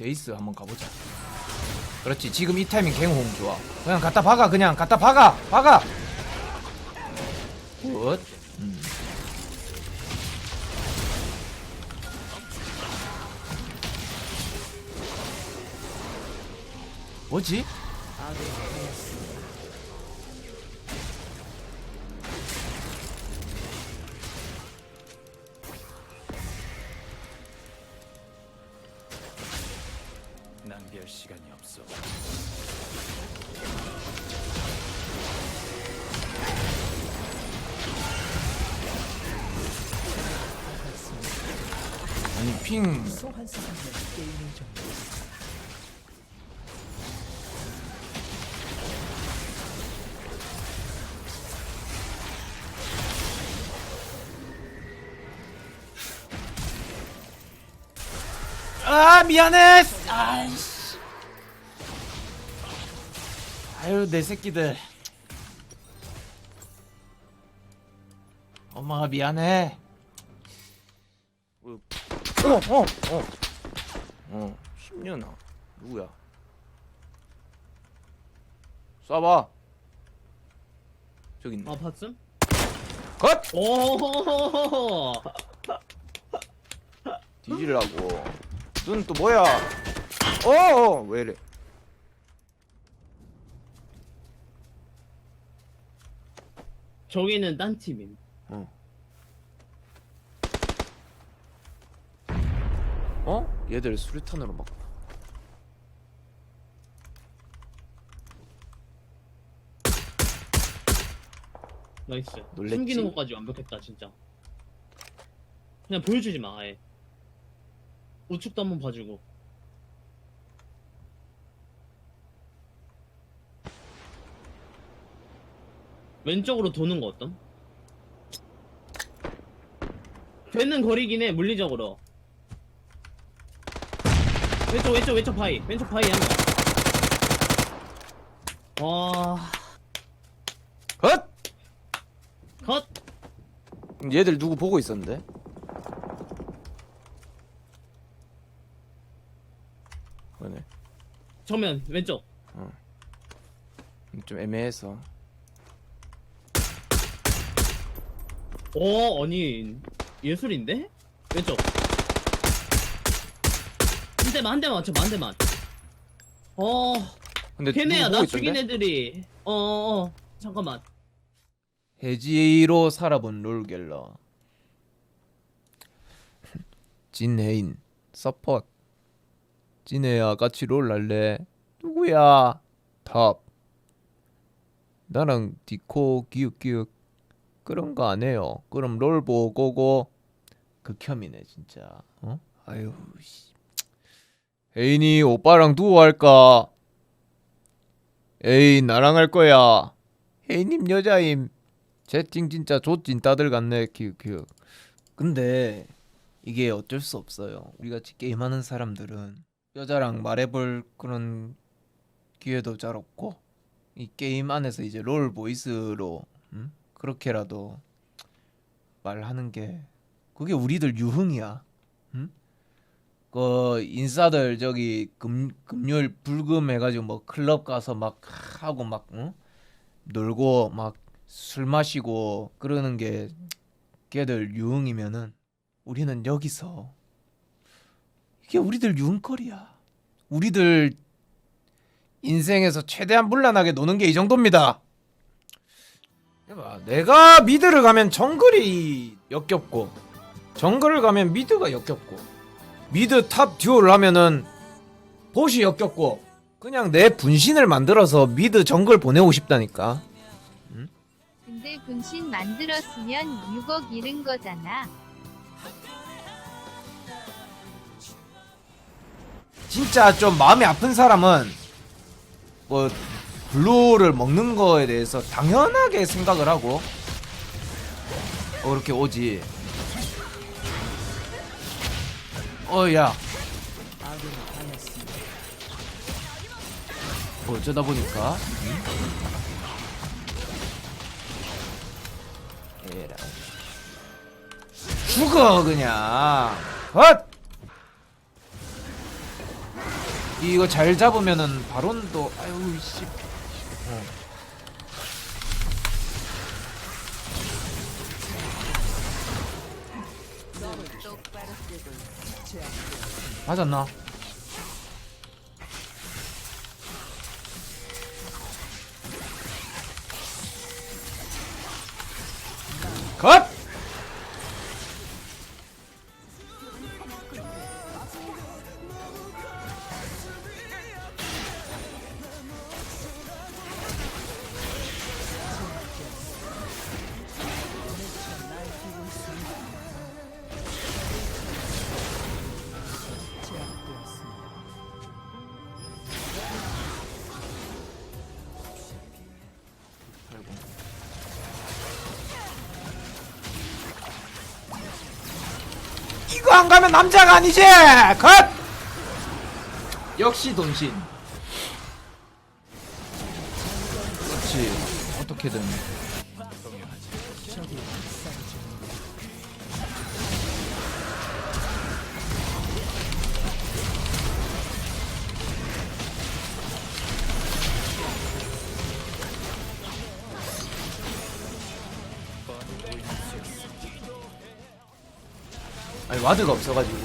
제이스 한번 가보자. 그렇지 지금 이 타이밍 갱홍 좋아. 그냥 갖다 박아 그냥. 갖다 박아 박아! 굿. 음. 뭐지? 낭비 핑. 아 미안해. 아이씨. 아유 내 새끼들. 엄마가 미안해 어, 어, 어. 어, 10년아. 누구야? 쏴봐. 저기 있네. 아 봤음? 컷! 오 뒤질라고. 눈 또 뭐야? 어어, 왜 이래? 저기는 딴 팀임 어? 얘들 수류탄으로 막. 나이스 놀랬지? 숨기는 것까지 완벽했다 진짜 그냥 보여주지 마 아예 우측도 한번 봐주고 왼쪽으로 도는 거 어떤? 되는 거리긴 해 물리적으로 왼쪽 왼쪽 왼쪽 바위 왼쪽 바위 한와 컷! 컷! 얘들 누구 보고 있었는데? 그러네. 정면 왼쪽 좀 애매해서. 오 아니 예술인데? 왼쪽 한 대만 한 대만 맞춰봐 한 대만. 어 근데 걔네야 누구 나 보고 죽인 있던데? 애들이. 어어 잠깐만. 해지로 살아본 롤갤러. 진해인 서폿. 진해야 같이 롤 할래? 누구야? 탑. 나랑 디코 기웃기웃. 그런 거 안 해요. 그럼 롤 보고고. 극혐이네 진짜. 어? 아유 씨 혜인이 오빠랑 두오 할까? 에이 나랑 할 거야. 혜인님 여자임. 채팅 진짜 조찐 따들 같네. 키우키우. 근데 이게 어쩔 수 없어요. 우리 같이 게임하는 사람들은 여자랑 말해볼 그런 기회도 잘 없고 이 게임 안에서 이제 롤 보이스로 음? 그렇게라도 말하는 게 그게 우리들 유흥이야. 음? 그 인싸들 저기 금, 금요일 불금 해가지고 뭐 클럽 가서 막 하고 막 응? 놀고 막 술 마시고 그러는 게 걔들 유흥이면은 우리는 여기서 이게 우리들 유흥거리야. 우리들 인생에서 최대한 물란하게 노는 게 이 정도입니다. 내가 미드를 가면 정글이 역겹고 정글을 가면 미드가 역겹고 미드 탑 듀오를 하면은 보시 역겹고 그냥 내 분신을 만들어서 미드 정글 보내고 싶다니까. 근데 분신 만들었으면 6억 잃은 거잖아. 진짜 좀 마음이 아픈 사람은 뭐 블루를 먹는 거에 대해서 당연하게 생각을 하고 어 이렇게 오지 어야. 뭐 어쩌다 보니까. 에라 죽어 그냥. 헛! 이거 잘 잡으면은 바론도 아유 씨. 어. 음. 맞았나? 컷! 안 가면 남자가 아니지! 컷! 역시 돈신. 그렇지. 어떻게든. 아니 와드가 없어가지고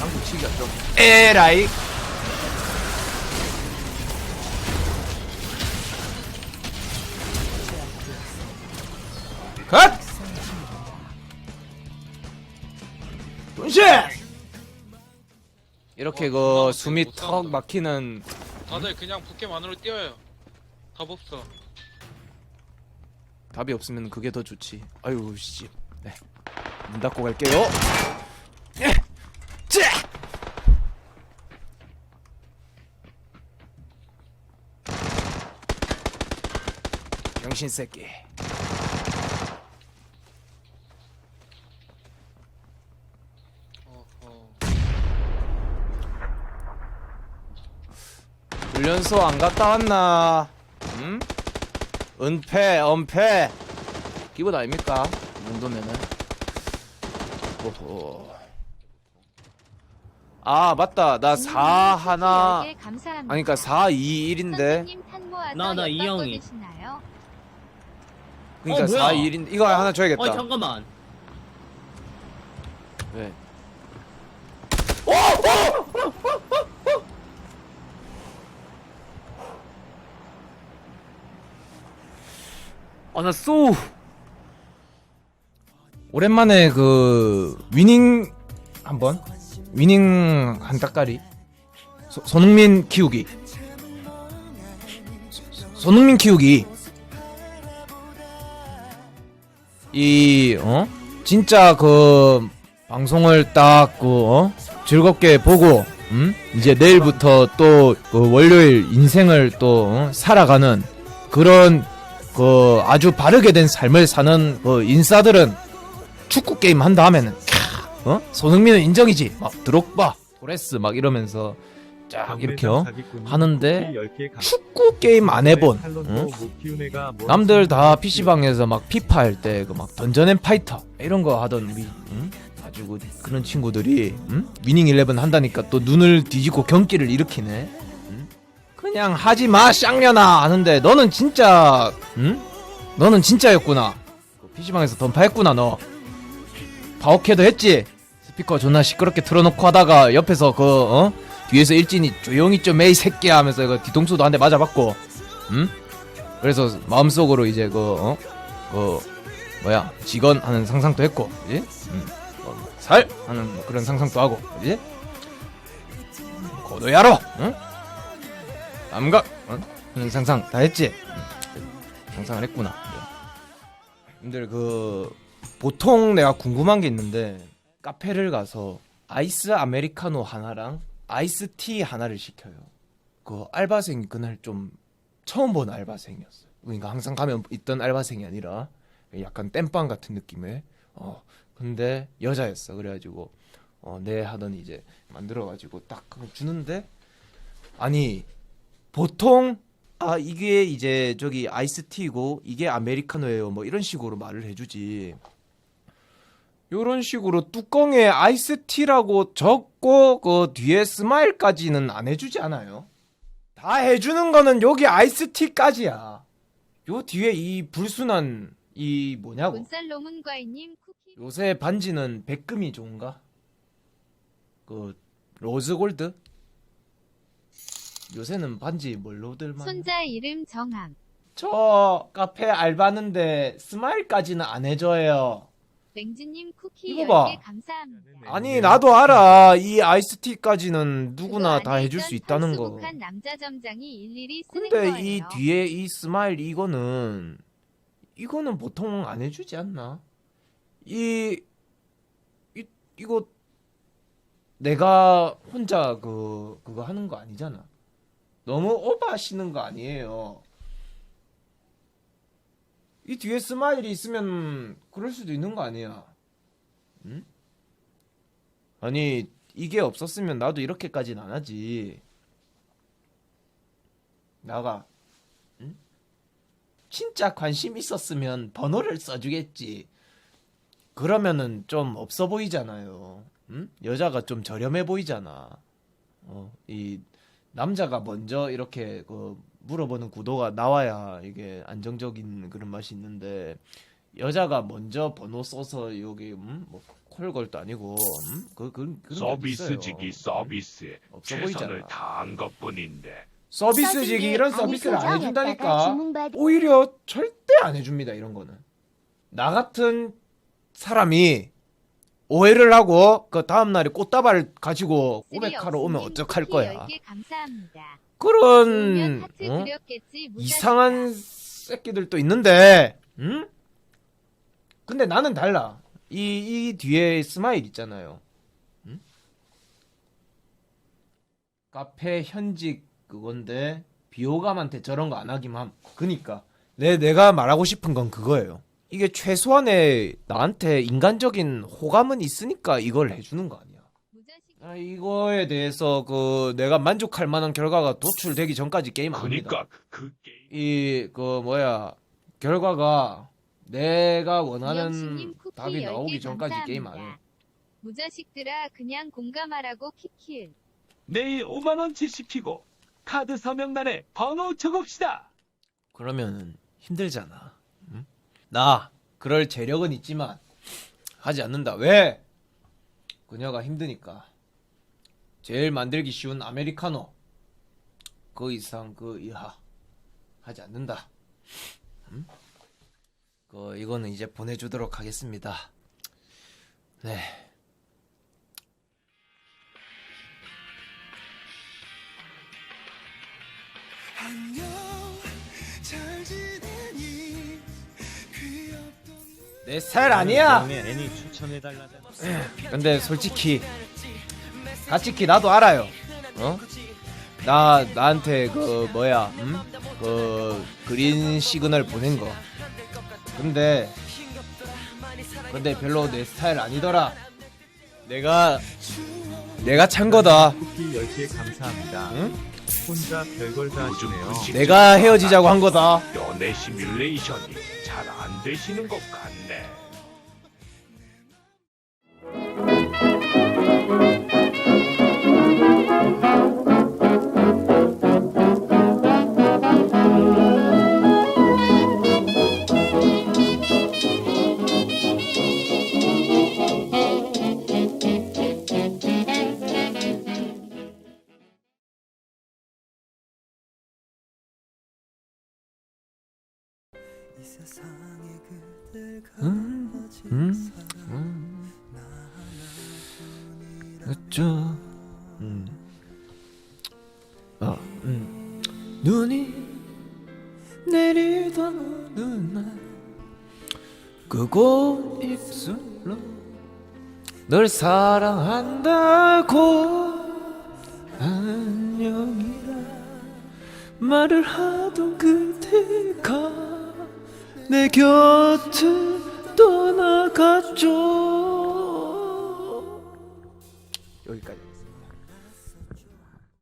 한국 치기가 좀 에라이 컷! 돈신! 이렇게 그 숨이 턱 막히는 다들 그냥 부캐만으로 뛰어요. 답 없어. 답이 없으면 그게 더 좋지. 아유 씨. 네. 문 닫고 갈게요. 병신 새끼. 훈련소 안 갔다 왔나? 음? 은폐, 엄폐. 기분 아닙니까? 이 정도면은. 오호. 아, 맞다. 나 4 하나. 열개 감사합니다. 아니, 그니까 4, 2, 1인데. 선생님 탄 모아서 나, 나 엿바꿔 이영이. 그니까 어, 뭐야? 4, 2, 1인데. 이거 하나 줘야겠다. 어 잠깐만 왜? 아, 나 쏘! 오랜만에 그, 위닝, 한 번? 위닝 한? 소, 손흥민 키우기. 소- 손흥민 키우기. 이, 어? 진짜 그, 방송을 딱, 그, 어? 즐겁게 보고, 음? 이제 내일부터 또, 그 월요일 인생을 또, 어? 살아가는 그런, 그, 아주 바르게 된 삶을 사는 그 인싸들은 축구 게임 한 다음에는, 캬, 어? 손흥민은 인정이지. 막, 드록바, 토레스 막 이러면서 쫙 이렇게, 어? 하는데, 축구 게임 안 해본, 응? 남들 다 PC방에서 막 피파 할 때 그 막 던전 앤 파이터 이런 거 하던 우리 응? 아주 그 그런 친구들이 응? 위닝 11 한다니까 또 눈을 뒤집고 경기를 일으키네 응? 그냥 하지 마 쌍년아 하는데 너는 진짜 응? 너는 진짜였구나 PC방에서 던파했구나 너 파워캐도 했지 스피커 존나 시끄럽게 틀어놓고 하다가 옆에서 그 어? 뒤에서 일진이 조용히 좀 에이 새끼야 하면서 그 뒤통수도 한 대 맞아봤고 응? 그래서 마음속으로 이제 그 어? 그 뭐야 직원 하는 상상도 했고 그지? 음. 어, 살 하는 뭐 그런 상상도 하고 그지? 고도야로 응? 감각 어? 하는 상상 다 했지? 응. 상상을 했구나 근데 그 보통 내가 궁금한 게 있는데 카페를 가서 아이스 아메리카노 하나랑 아이스티 하나를 시켜요 그 알바생 그날 좀 처음 본 알바생이었어요. 그러니까 항상 가면 있던 알바생이 아니라 약간 땜빵 같은 느낌의 어 근데 여자였어. 그래가지고 어네 하더니 이제 만들어가지고 딱 주는데 아니 보통 아 이게 이제 저기 아이스티고 이게 아메리카노예요. 뭐 이런 식으로 말을 해주지. 요런 식으로 뚜껑에 아이스티라고 적고 그 뒤에 스마일까지는 안 해주지 않아요? 다 해주는 거는 여기 아이스티까지야. 요 뒤에 이 불순한 이 뭐냐고. 쿠키 요새 반지는 백금이 좋은가? 그 로즈 골드? 요새는 반지 뭘로들 많이? 손자 이름 정함. 저 카페 알바는데 스마일까지는 안 해줘요. 맹지님 쿠키 이거 10개 봐. 감사합니다. 아니 나도 알아. 이 아이스티까지는 누구나 다 해줄 수 있다는 거. 남자 점장이 일일이 쓰는 근데 거예요. 이 뒤에 이 스마일 이거는 이거는 보통 안 해주지 않나? 이, 이 이거 내가 혼자 그 그거 하는 거 아니잖아. 너무 오버하시는 거 아니에요. 이 뒤에 스마일이 있으면 그럴 수도 있는 거 아니야. 응? 아니 이게 없었으면 나도 이렇게까지는 안 하지. 나가. 응? 진짜 관심 있었으면 번호를 써주겠지. 그러면은 좀 없어 보이잖아요. 응? 여자가 좀 저렴해 보이잖아. 어, 이 남자가 먼저 이렇게 그 물어보는 구도가 나와야 이게 안정적인 그런 맛이 있는데 여자가 먼저 번호 써서 여기 음? 뭐 콜 걸도 아니고 음? 그, 그, 그런 게 서비스직이 있어요. 서비스에 없어 최선을 보이잖아. 다한 것뿐인데 서비스직이 이런 서비스를 안 해준다니까. 오히려 절대 안 해줍니다 이런 거는 나 같은 사람이 오해를 하고 그 다음날에 꽃다발 가지고 고백하러 오면 어떡할 거야 10개 감사합니다. 그런 어? 이상한 새끼들도 있는데 응? 근데 나는 달라. 이, 이 뒤에 스마일 있잖아요. 응? 카페 현직 그건데 비호감한테 저런 거 안 하기만 함. 그니까. 내, 내가 말하고 싶은 건 그거예요. 이게 최소한의 나한테 인간적인 호감은 있으니까 이걸 해주는 거 아니야 아, 이거에 대해서 그 내가 만족할 만한 결과가 도출되기 전까지 게임 안 합니다. 그러니까 그 게임 이 그 뭐야 결과가 내가 원하는 답이 10개 나오기 전까지 게임 안 해. 감사합니다. 무자식들아 그냥 공감하라고 키킬. 내일 5만 원치 시키고 카드 서명란에 번호 적읍시다. 그러면은 힘들잖아. 응? 나 그럴 재력은 있지만 하지 않는다. 왜? 그녀가 힘드니까. 제일 만들기 쉬운 아메리카노 그 이상 그 이하 하지 않는다. 음? 그 이거는 이제 보내주도록 하겠습니다. 네. 내 스타일 아니야. 애니 추천해달라잖아. 근데 솔직히 솔직히 나도 알아요. 어? 나 나한테 그 뭐야, 음? 그 그린 시그널 보낸 거. 근데 근데 별로 내 스타일 아니더라. 내가 내가 찬 거다. 쿠키 10개 감사합니다. 응? 혼자 별걸 다 요즘 하시네요. 분식 내가 헤어지자고 한 거다. 연애 시뮬레이션이 잘 안 되시는 것 같네. 눈이 내리던 어느 날 그곳 입술로 널 사랑한다고 안녕이라 말을 하던 그대가 내 곁을 떠나갔죠. 여기까지